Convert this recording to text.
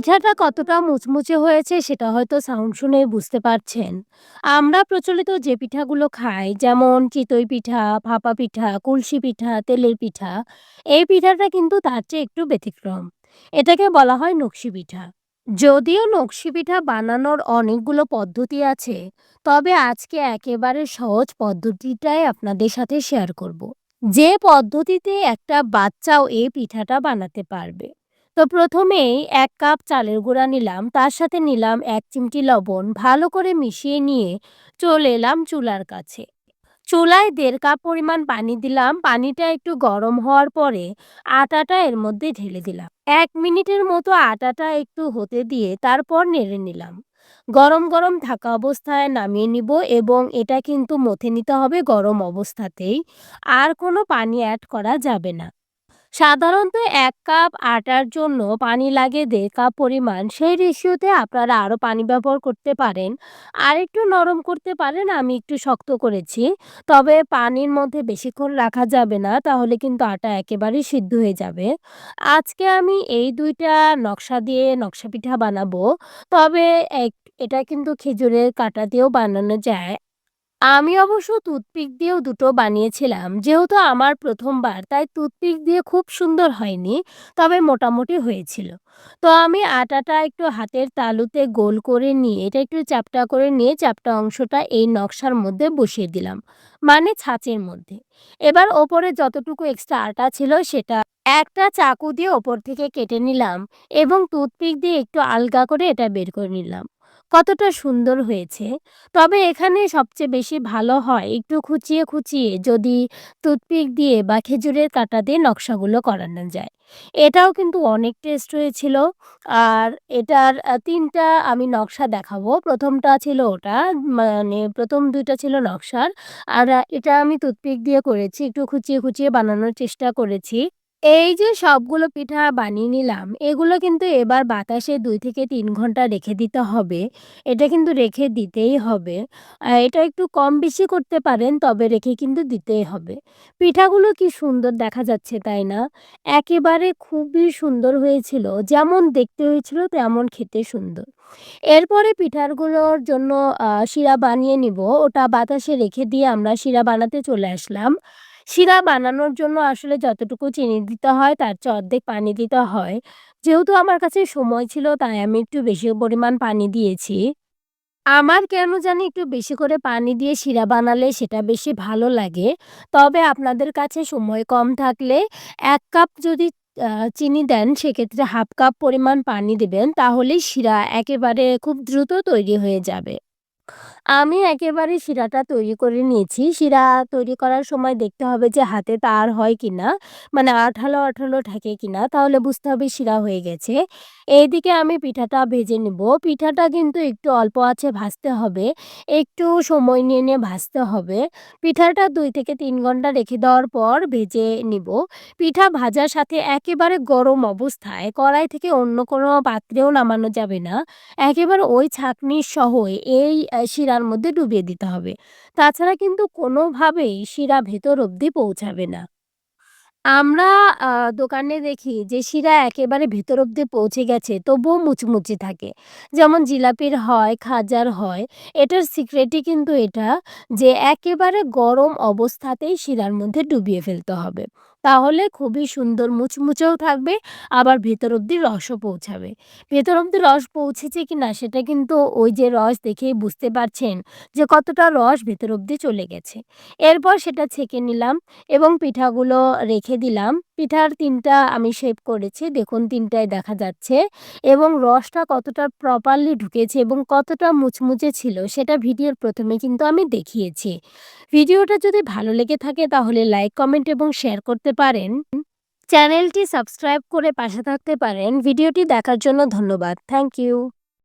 পিঠাটা কতটা মুচমুচে হয়েছে সেটা হয়তো সাউন্ড শুনেই বুঝতে পারছেন। আমরা প্রচলিত যে পিঠাগুলো খাই যেমন চিতই পিঠা, ভাপা পিঠা, কুলসি পিঠা, তেলের পিঠা, এই পিঠাটা কিন্তু তার চেয়ে একটু ব্যতিক্রম। এটাকে বলা হয় নকশি পিঠা। যদিও নকশি পিঠা বানানোর অনেকগুলো পদ্ধতি আছে, তবে আজকে একেবারে সহজ পদ্ধতিটাই আপনাদের সাথে শেয়ার করব। যে পদ্ধতিতে একটা বাচ্চাও এই পিঠাটা বানাতে পারবে। তো প্রথমেই এক কাপ চালের গুঁড়া নিলাম, তার সাথে নিলাম এক চিমটি লবণ, ভালো করে মিশিয়ে নিয়ে চলে এলাম চুলার কাছে। চুলায় দেড় কাপ পরিমাণ পানি দিলাম, পানিটা একটু গরম হওয়ার পরে আটাটা এর মধ্যে ঢেলে দিলাম। এক মিনিটের মতো আটাটা একটু হতে দিয়ে তারপর নেড়ে নিলাম। গরম, গরম থাকা অবস্থায় নামিয়ে নিব এবং এটা কিন্তু মথে নিতে হবে গরম অবস্থাতেই। আর কোনো পানি অ্যাড করা যাবে না। সাধারণত এক কাপ আটার জন্য পানি লাগে ১.৫ কাপ পরিমাণ। সেই রেশিওতে আপনারা আরও পানি ব্যবহার করতে পারেন। আর একটু নরম করতে পারেন, আমি একটু শক্ত করেছি। তবে পানির মধ্যে বেশিক্ষণ রাখা যাবে না, তাহলে কিন্তু আটা একেবারেই সিদ্ধ হয়ে যাবে। আজকে আমি এই দুইটা নকশা দিয়ে নকশা পিঠা বানাবো। তবে এটা কিন্তু খেজুরের কাঁটা দিয়েও বানানো যায়। আমি অবশ্য টুথপিক দিয়েও দুটো বানিয়েছিলাম। যেহেতু আমার প্রথমবার তাই টুথপিক দিয়ে খুব সুন্দর হয়নি, তবে মোটামুটি হয়েছিল। তো আমি আটাটা একটু হাতের তালুতে গোল করে নিয়ে এটা একটু চাপটা করে নিয়ে চাপটা অংশটা এই নকশার মধ্যে বসিয়ে দিলাম, মানে ছাঁচের মধ্যে। এবার ওপরে যতটুকু এক্সট্রা আটা ছিল সেটা একটা চাকু দিয়ে ওপর থেকে কেটে নিলাম এবং টুথপিক দিয়ে একটু আলগা করে এটা বের করে নিলাম। কতটা সুন্দর হয়েছে। তবে এখানে সবচেয়ে বেশি ভালো হয় একটু খুঁচিয়ে, খুঁচিয়ে যদি টুথপিক দিয়ে বা খেজুরের কাঁটা দিয়ে নকশাগুলো করানো যায়। এটাও কিন্তু অনেক টেস্ট হয়েছিল। আর এটার আ ৩ টা আমি নকশা দেখাবো। প্রথমটা ছিল ওটা, মানে প্রথম দুইটা ছিল নকশার। আর এটা আমি টুথপিক দিয়ে করেছি। একটু খুঁচিয়ে, খুঁচিয়ে বানানোর চেষ্টা করেছি। এই যে সবগুলো পিঠা বানিয়ে নিলাম, এগুলো কিন্তু এবার বাতাসে দুই থেকে তিন ঘণ্টা রেখে দিতে হবে। এটা কিন্তু রেখে দিতেই হবে। এটা একটু কম বেশি করতে পারেন, তবে রেখে কিন্তু দিতেই হবে। পিঠাগুলো কি সুন্দর দেখা যাচ্ছে, তাই না? একেবারে খুবই সুন্দর হয়েছিল। যেমন দেখতে হয়েছিল তেমন খেতে সুন্দর। এরপরে পিঠাগুলোর জন্য শিরা বানিয়ে নিব। ওটা বাতাসে রেখে দিয়ে আমরা শিরা বানাতে চলে আসলাম। শিরা বানানোর জন্য আসলে যতটুকু চিনি দিতে হয়, তার চেয়ে অর্ধেক পানি দিতে হয়। যেহেতু আমার কাছে সময় ছিল, তাই আমি একটু বেশি পরিমাণ পানি দিয়েছি। আমার কেন জানি একটু বেশি করে পানি দিয়ে শিরা বানালে সেটা বেশি ভালো লাগে। তবে আপনাদের কাছে সময় কম থাকলে এক কাপ যদি চিনি দেন, সেক্ষেত্রে ১/২ কাপ পরিমাণ পানি দেবেন, তাহলেই শিরা একেবারে খুব দ্রুত তৈরি হয়ে যাবে। আমি একেবারে শিরাটা তৈরি করে নিয়েছি। শিরা তৈরি করার সময় দেখতে হবে যে হাতে তার হয় কিনা, মানে আঠালো, আঠালো থাকে কিনা, তাহলে বুঝতে হবে শিরা হয়ে গেছে। এইদিকে আমি পিঠাটা ভেজে নিব। পিঠাটা কিন্তু একটু অল্প আছে ভাজতে হবে। একটু সময় নিয়ে, নিয়ে ভাজতে হবে। পিঠাটা দুই থেকে তিন ঘণ্টা রেখে দেওয়ার পর ভেজে নিব। পিঠা ভাজার সাথে একেবারে গরম অবস্থায় কড়াই থেকে অন্য কোনো পাত্রেও নামানো যাবে না। একেবারে ওই ছাঁকনির সহ এই শিরার মধ্যে ডুবিয়ে দিতে হবে। তাছাড়া কিন্তু কোনোভাবেই শিরা ভেতর অবধি পৌঁছাবে না। আমরা দোকানে দেখি যে শিরা একেবারে ভেতর অবধি পৌঁছে গেছে তবুও মুচমুচে থাকে। যেমন জিলাপির হয়, খাজার হয়। এটার সিক্রেটই কিন্তু এটা যে একেবারে গরম অবস্থাতেই শিরার মধ্যে ডুবিয়ে ফেলতে হবে। তাহলে খুবই সুন্দর মুচমুচেও থাকবে, আবার ভেতর অবধি রসও পৌঁছাবে। ভেতর অবধি রস পৌঁছেছে কি না সেটা কিন্তু ওই যে রস দেখেই বুঝতে পারছেন যে কতটা রস ভেতর অব্দি চলে গেছে। এরপর সেটা ছেঁকে নিলাম এবং পিঠাগুলো রেখে দিলাম। পিঠার তিনটা আমি শেপ করেছি। দেখুন তিনটায় দেখা যাচ্ছে এবং রসটা কতটা প্রপারলি ঢুকেছে এবং কতটা মুচমুচে ছিল সেটা ভিডিওর প্রথমে কিন্তু আমি দেখিয়েছি। ভিডিওটা যদি ভালো লেগে থাকে তাহলে লাইক, কমেন্ট এবং শেয়ার করতে পারেন। চ্যানেলটি সাবস্ক্রাইব করে পাশে থাকতে পারেন। ভিডিওটি দেখার জন্য ধন্যবাদ। Thank you.